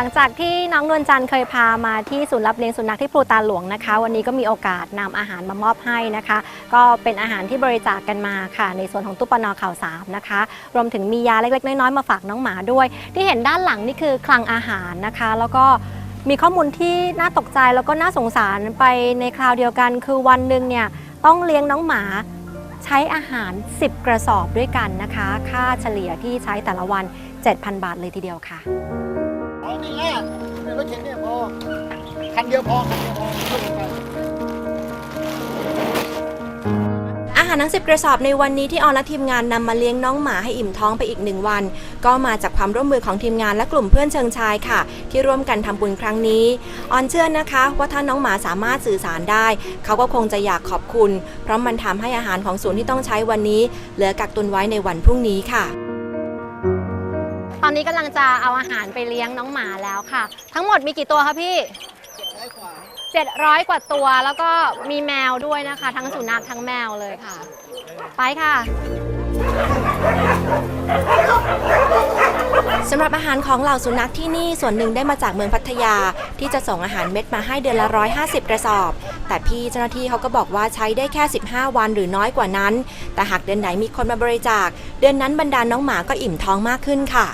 หลังจากที่น้องนวลจันทร์เคยพามาที่ศูนย์รับเลี้ยงสุนัขที่พลูตาหลวงนะคะ วันนี้ก็มีโอกาสนำอาหารมามอบให้นะคะ ก็เป็นอาหารที่บริจาคกันมาค่ะ ในส่วนของตู้ปนอข่าวสามนะคะ รวมถึงมียาเล็กๆ น้อยๆมาฝากน้องหมาด้วย ที่เห็นด้านหลังนี่คือคลังอาหารนะคะ แล้วก็มีข้อมูลที่น่าตกใจแล้วก็น่าสงสารไปในคราวเดียวกัน คือวันหนึ่งเนี่ยต้องเลี้ยงน้องหมาใช้อาหาร 10 กระสอบด้วยกันนะคะ ค่าเฉลี่ยที่ใช้แต่ละวัน 7,000 บาทเลยทีเดียวค่ะ นี่แหละเป็นรถเข็นเนี่ยพอ คันเดียวพอ คันเดียวพอช่วยกันไป อาหารทั้ง 10 กระสอบในวันนี้ที่ออนและทีมงานนำมาเลี้ยงน้องหมาให้อิ่มท้องไปอีกหนึ่งวัน ก็มาจากความร่วมมือของทีมงานและกลุ่มเพื่อนเชิงชายค่ะ ที่ร่วมกันทำบุญครั้งนี้ ออนเชื่อนะคะว่าถ้าน้องหมาสามารถสื่อสารได้ เขาก็คงจะอยากขอบคุณ เพราะมันทำให้อาหารของศูนย์ที่ต้องใช้วันนี้ เหลือกักตุนไว้ในวันพรุ่งนี้ค่ะ ตอนนี้กำลังจะเอาอาหารไปเลี้ยงน้องหมาแล้วค่ะ ทั้งหมดมีกี่ตัวคะพี่ 700 กว่าตัวแล้วก็มีแมวด้วยนะคะ ทั้งสุนัขทั้งแมวเลยค่ะ ไปค่ะสำหรับอาหารของเหล่าสุนัขที่นี่ส่วนหนึ่งได้มาจากเมืองพัทยา ที่จะส่งอาหารเม็ดมาให้เดือนละ 150 กระสอบ แต่พี่เจ้าหน้าที่เขาก็บอกว่าใช้ได้แค่ 15 วันหรือน้อยกว่านั้น แต่หากเดือนไหนมีคนมาบริจาค เดือนนั้นบรรดาน้องหมาก็อิ่มท้องมากขึ้นค่ะ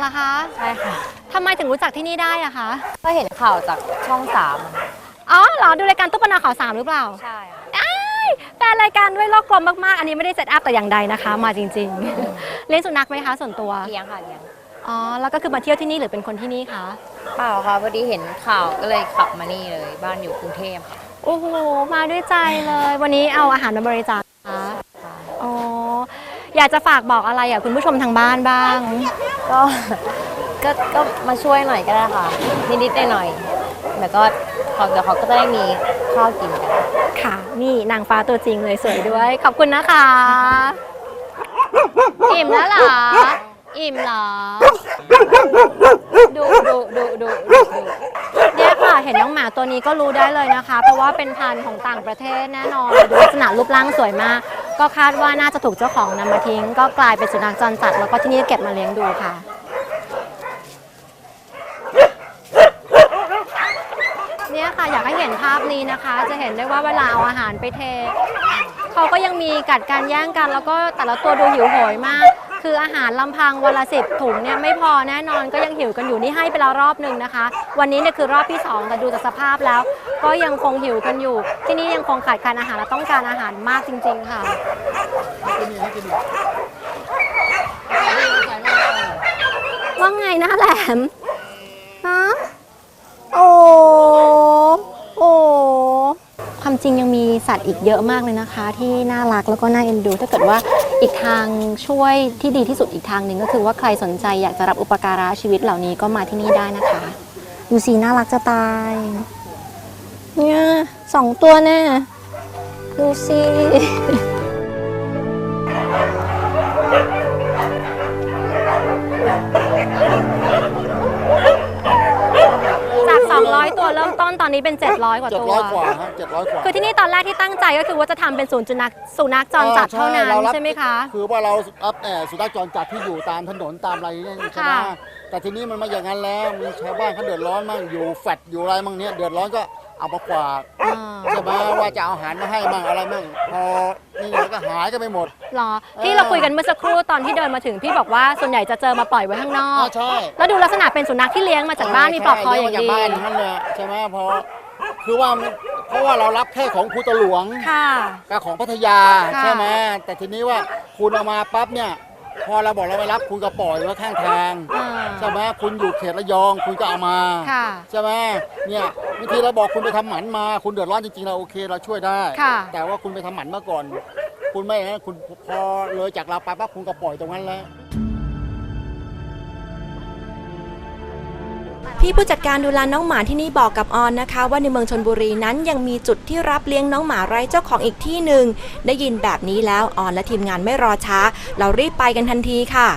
เหรอคะใช่ค่ะทำไมถึงรู้จักที่นี่ได้อะคะ ก็เห็นข่าวจากช่องสามอ๋อเหรอดูรายการตุ๊ปนาข่าวสามหรือเปล่าใช่ค่ะแฟนรายการด้วยโลกกลมมากๆ อันนี้ไม่ได้เซตอัพแต่อย่างใดนะคะ มาจริง ๆ เลี้ยงสุนัขไหมคะส่วนตัวเลี้ยงค่ะเลี้ยงอ๋อแล้วก็คือมาเที่ยวที่นี่หรือเป็นคนที่นี่คะเปล่าค่ะพอดีเห็นข่าวก็เลยขับมานี่เลย บ้านอยู่กรุงเทพค่ะโอ้โหมาด้วยใจเลย วันนี้เอาอาหารมาบริจาคนะคะอ๋ออยากจะฝากบอกอะไรอะคุณผู้ชมทางบ้านบ้าง ก็ก็ก็มาช่วยหน่อยก็ได้ค่ะ นิดๆหน่อยๆแล้วก็เขาเดี๋ยวเขาก็จะได้มีข้าวกินกันค่ะ นี่นางฟ้าตัวจริงเลยสวยด้วย ขอบคุณนะคะ อิ่มแล้วเหรอ อิ่มเหรอ ดูดูดูดูดูดูเนี่ยค่ะ เห็นน้องหมาตัวนี้ก็รู้ได้เลยนะคะ เพราะว่าเป็นพันธุ์ของต่างประเทศแน่นอน ดูลักษณะรูปร่างสวยมาก ก็คาดว่าน่าจะถูกเจ้าของนำมาทิ้ง ก็กลายเป็นสุนัขจรจัดแล้วก็ที่นี่เก็บมาเลี้ยงดูค่ะ เนี่ยค่ะอยากให้เห็นภาพนี้นะคะ จะเห็นได้ว่าเวลาเอาอาหารไปเท เขาก็ยังมีกัดการแย่งกัน แล้วก็แต่ละตัวดูหิวโหยมาก คืออาหารลำพังวันละสิบถุงเนี่ยไม่พอแน่นอนก็ยังหิวกันอยู่นี่ให้ไปแล้วรอบหนึ่งนะคะ วันนี้เนี่ยคือรอบที่สองแต่ดูจากสภาพแล้ว ก็ยังคงหิวกันอยู่ ที่นี่ยังคงขาดแคลนอาหารและต้องการอาหารมากจริง ๆ ค่ะว่าไงนะแหลมฮะโอ้โอ้ความจริงยังมีสัตว์อีกเยอะมากเลยนะคะ ที่น่ารักแล้วก็น่าเอ็นดู ถ้าเกิดว่า อีกทางช่วยที่ดีที่สุดอีกทางหนึ่งก็คือว่าใครสนใจอยากจะรับอุปการะชีวิตเหล่านี้ก็มาที่นี่ได้นะคะดูสีน่ารักจะตาย เนี่ยสองตัวแน่ดูสิ อนนี้เป็น 700 กว่าเจ็ดตัว ร้อยกว่าฮะเจ็ดร้อยกว่าคือที่นี่ตอนแรกที่ตั้งใจก็คือว่าจะทำเป็นศูนย์สุนัขสุนัขจรจัดเท่านั้นรรับใช่ไหมคะ คือว่าเรารับแอบสุนัขจรจัดที่อยู่ตามถนนตามอะไรเนี่ยใช่ไหมค่ะ แต่ทีนี้มันมาอย่างนั้นแล้วมีชาวบ้านเขาเดือดร้อนมั่งอยู่แฟดอยู่อะไรมั่งเนี่ยเดือดร้อนก็เอามากวาด อ่า ใช่ไหมว่าจะเอาอาหารมาให้มั่งอะไรมั่งพอนี่ไงก็หายกันไปหมด หรอที่เราคุยกันเมื่อสักครู่ตอนที่เดินมาถึงพี่บอกว่าส่วนใหญ่จะเจอมาปล่อยไว้ข้างนออ๋อกใช่ แล้วดูลักษณะเป็นสุนัขที่เลี้ยงมาจากบ้านมีปลอกคออย่างดีบ้านนั่นแหละใช่ไหมพอคือว่ามันเพราะว่าเรารับแค่ของภูตะหลวงค่ะ กับของพัทยาค่ะ ใช่ไหมแต่ทีนี้ว่าคุณเอามาปั๊บเนี่ยพอเราบอกเราไม่รับคุณก็ปล่อยไว้ข้างทางอ่าใช่ไหมคุณอยู่เขตระยองคุณก็เอามาค่ะ ใช่ไหมเนี่ย วิธีเราบอกคุณไปทำหมันมา คุณเดือดร้อนจริงๆเราโอเคเราช่วยได้ ค่ะ แต่ว่าคุณไปทำหมันมาก่อน คุณไม่อย่างนั้นคุณพอเลยจากเราไปปั๊บคุณก็ปล่อยตรงนั้นแล้ว พี่ผู้จัดการดูแลน้องหมาที่นี่บอกกับออนนะคะ ว่าในเมืองชนบุรีนั้นยังมีจุดที่รับเลี้ยงน้องหมาไร้เจ้าของอีกที่หนึ่งได้ยินแบบนี้แล้วออนและทีมงานไม่รอช้า เรารีบไปกันทันทีค่ะ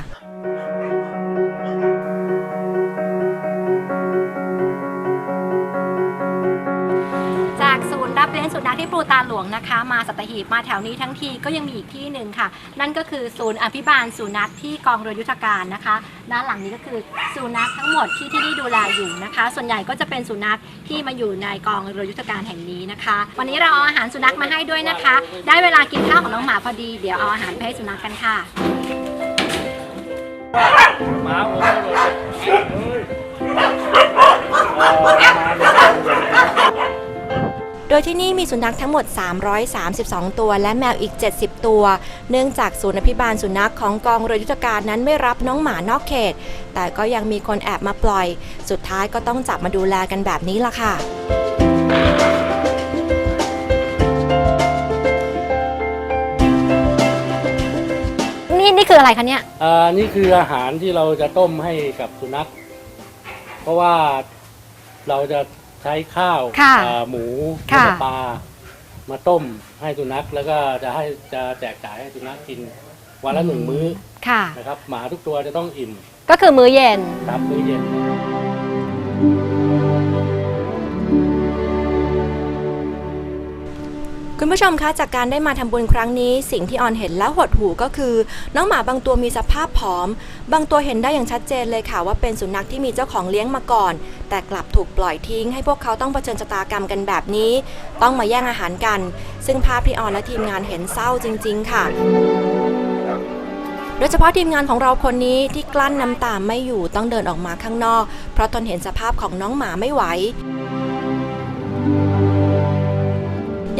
สุนัขที่ปลูตาหลวงนะคะ มาสัตหีบมาแถวนี้ทั้งทีก็ยังมีอีกที่หนึ่งค่ะ นั่นก็คือศูนย์อภิบาลสุนัขที่กองเรือยุทธการนะคะ ด้านหลังนี้ก็คือสุนัขทั้งหมดที่ที่นี่ดูแลอยู่นะคะ ส่วนใหญ่ก็จะเป็นสุนัขที่มาอยู่ในกองเรือยุทธการแห่งนี้นะคะ วันนี้เราเอาอาหารสุนัขมาให้ด้วยนะคะ ได้เวลากินข้าวของน้องหมาพอดีเดี๋ยวเอาอาหารไปให้สุนัขกันค่ะ โดยที่นี่มีสุนัขทั้งหมด 332 ตัว และแมวอีก 70 ตัว เนื่องจากศูนย์อภิบาลสุนัขของกองเรือยุทธการนั้นไม่รับน้องหมานอกเขต แต่ก็ยังมีคนแอบมาปล่อย สุดท้ายก็ต้องจับมาดูแลกันแบบนี้ล่ะค่ะนี่นี่คืออะไรคะเนี่ย อ่านี่คืออาหารที่เราจะต้มให้กับสุนัข เพราะว่าเราจะ ใช้ข้าวค่ะอ่าหมูค่ะ แล้วก็ปลามาต้มให้สุนัขแล้วก็จะให้จะแจกจ่ายให้สุนัขกินวันละหนึ่งมื้อค่ะ นะครับหมาทุกตัวจะต้องอิ่มก็คือมื้อเย็น ครับมื้อเย็น คุณผู้ชมคะจากการได้มาทำบุญครั้งนี้ สิ่งที่ออนเห็นแล้วหดหูก็คือ น้องหมาบางตัวมีสภาพผอม บางตัวเห็นได้อย่างชัดเจนเลยค่ะว่าเป็นสุนัขที่มีเจ้าของเลี้ยงมาก่อน แต่กลับถูกปล่อยทิ้ง ให้พวกเขาต้องเผชิญชะตากรรมกันแบบนี้ ต้องมาแย่งอาหารกัน ซึ่งภาพที่ออนและทีมงานเห็นเศร้าจริง ๆ ค่ะโดยเฉพาะทีมงานของเราคนนี้ที่กลั้นน้ำตาไม่อยู่ต้องเดินออกมาข้างนอก เพราะทนเห็นสภาพของน้องหมาไม่ไหว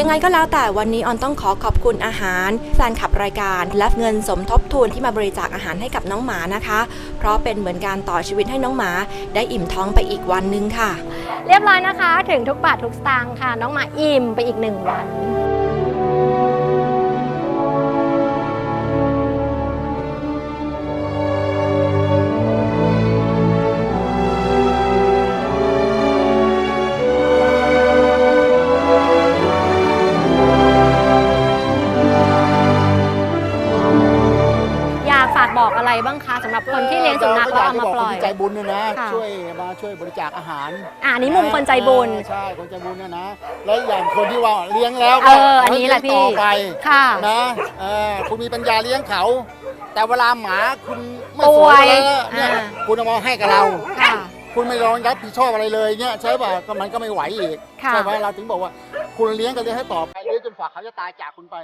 ยังไงก็แล้วแต่วันนี้ออนต้องขอขอบคุณอาหารแฟนขับรายการและเงินสมทบทุนที่มาบริจาคอาหารให้กับน้องหมานะคะ เพราะเป็นเหมือนการต่อชีวิตให้น้องหมา ได้อิ่มท้องไปอีกวันหนึงค่ะ เรียบร้อยนะคะ ถึงทุกบาททุกสตางค์ค่ะ น้องหมาอิ่มไปอีกหนึ่งวัน เลี้ยงสุนัขแล้วเอามาปล่อยคนที่ใจบุญเนี่ยนะ ค่ะ ช่วยมาช่วยบริจาคอาหารอ่านี่มุมคนใจบุญ เออใช่คนใจบุญเนี่ยนะ แล้วอย่างคนที่ว่าเลี้ยงแล้วเอออันนี้แหละพี่ ต่อไปค่ะ นะเออคุณมีปัญญาเลี้ยงเขา แต่เวลาหมาคุณไม่ป่สววยยเลยเนี่ยอ่า คุณเอามาให้กับเรา ค่ะ คุณไม่รองรับผิดชอบอะไรเลยเนี่ยใช่ป่ะก็มันก็ไม่ไหวอีกค่ะ ใช่ไหมเราถึงบอกว่า คุณเลี้ยงก็เลี้ยงให้ต่อไปเลี้ยงจนฝากเขาจะตายจากคุณไป